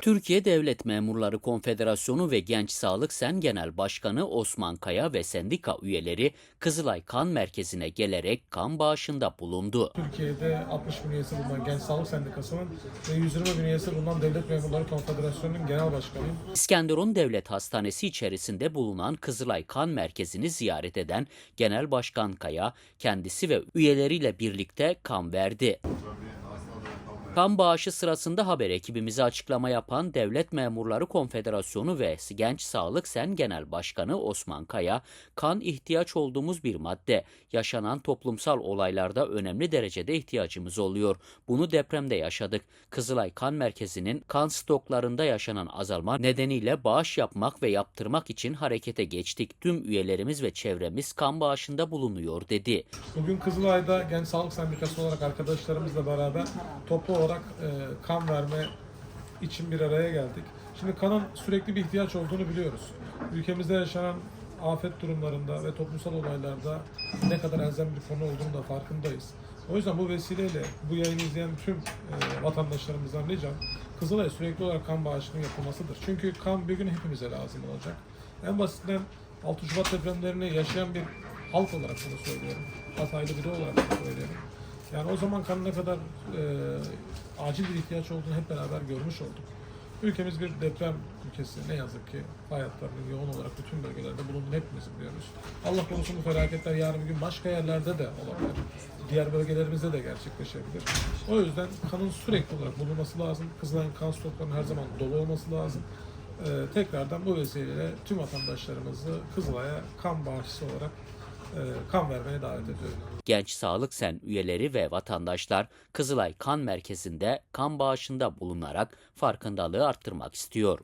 Türkiye Devlet Memurları Konfederasyonu ve Genç Sağlık Sen Genel Başkanı Osman Kaya ve sendika üyeleri Kızılay Kan Merkezi'ne gelerek kan bağışında bulundu. Türkiye'de 60 bin üyesi bulunan Genç Sağlık Sendikası'nın ve 120 bin üyesi bulunan Devlet Memurları Konfederasyonu'nun genel başkanıyım. İskenderun Devlet Hastanesi içerisinde bulunan Kızılay Kan Merkezi'ni ziyaret eden Genel Başkan Kaya kendisi ve üyeleriyle birlikte kan verdi. Kan bağışı sırasında haber ekibimize açıklama yapan Devlet Memurları Konfederasyonu ve Genç Sağlık Sen Genel Başkanı Osman Kaya, kan ihtiyaç olduğumuz bir madde. Yaşanan toplumsal olaylarda önemli derecede ihtiyacımız oluyor. Bunu depremde yaşadık. Kızılay Kan Merkezi'nin kan stoklarında yaşanan azalma nedeniyle bağış yapmak ve yaptırmak için harekete geçtik. Tüm üyelerimiz ve çevremiz kan bağışında bulunuyor dedi. Bugün Kızılay'da Genç Sağlık Sendikası olarak arkadaşlarımızla beraber toplu olarak e, kan verme için bir araya geldik. Şimdi kanın sürekli bir ihtiyaç olduğunu biliyoruz. Ülkemizde yaşanan afet durumlarında ve toplumsal olaylarda ne kadar elzem bir konu olduğunu da farkındayız. O yüzden bu vesileyle bu yayını izleyen tüm e, vatandaşlarımızdan ricam Kızılay'a sürekli olarak kan bağışının yapılmasıdır. Çünkü kan bir gün hepimize lazım olacak. En basitinden 6 Şubat depremlerini yaşayan bir halk olarak bunu söylüyorum. Hataylı biri olarak bunu söylüyorum. Yani o zaman kan ne kadar e, acil bir ihtiyaç olduğunu hep beraber görmüş olduk. Ülkemiz bir deprem ülkesi. Ne yazık ki hayatlarının yoğun olarak bütün bölgelerde bulunduğunu hepimiz biliyoruz. Allah korusun bu felaketler yarın bir gün başka yerlerde de olabilir. Diğer bölgelerimizde de gerçekleşebilir. O yüzden kanın sürekli olarak bulunması lazım. Kızılay'ın kan stoklarının her zaman dolu olması lazım. Ee, tekrardan bu vesileyle tüm vatandaşlarımızı Kızılay'a kan bağışçısı olarak kan vermeye davet ediyorum. Genç Sağlık Sen üyeleri ve vatandaşlar Kızılay Kan Merkezi'nde kan bağışında bulunarak farkındalığı arttırmak istiyor.